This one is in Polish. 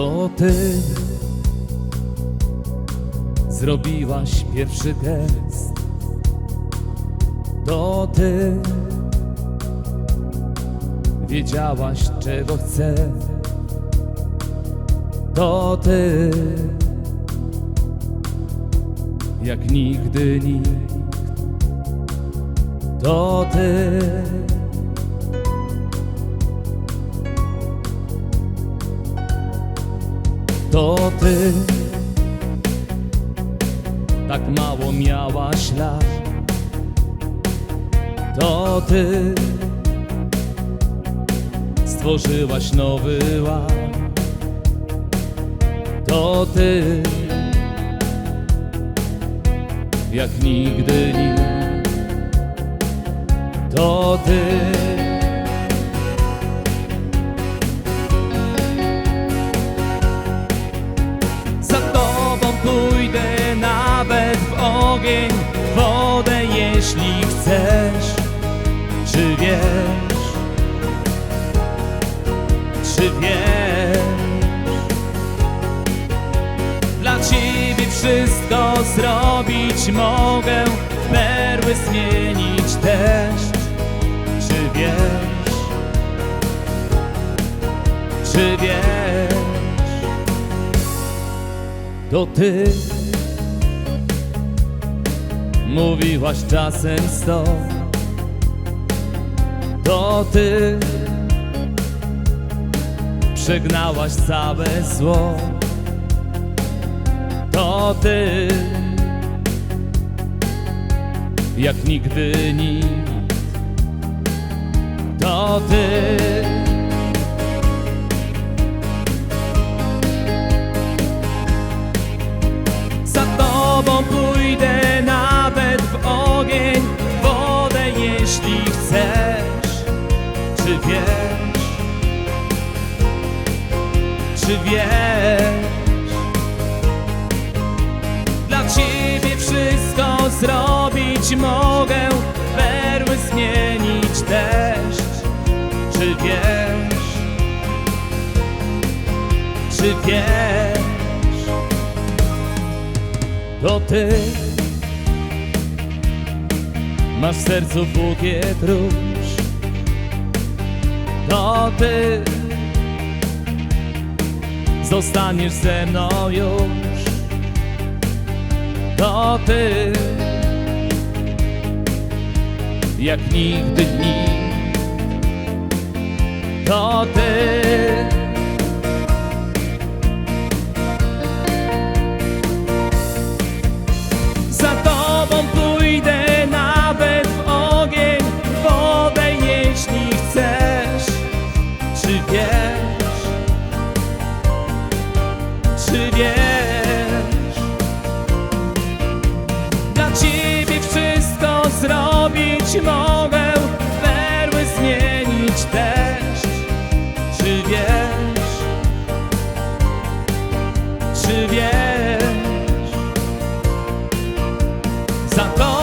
To ty zrobiłaś pierwszy gest. To ty wiedziałaś, czego chcę. To ty jak nigdy nikt. To ty. To ty. Tak mało miałaś lat. To ty. Stworzyłaś nowy ład. To ty. Jak nigdy nikt To ty pójdę nawet w ogień, w wodę, jeśli chcesz. Czy wiesz? Czy wiesz? Dla ciebie wszystko zrobić mogę, perły zmienić deszcz. Czy wiesz? Czy wiesz? To ty. Mówiłaś czasem sto. To ty. Przegnałaś całe zło. To ty. Jak nigdy nikt To ty ogień, wodę, jeśli chcesz. Czy wiesz? Czy wiesz? Dla ciebie wszystko zrobić mogę, perły zmienić deszcz. Czy wiesz? Czy wiesz? to ty Masz w sercu bukiet róż To ty. Zostaniesz ze mną już. To ty. Jak nigdy nikt To ty santo.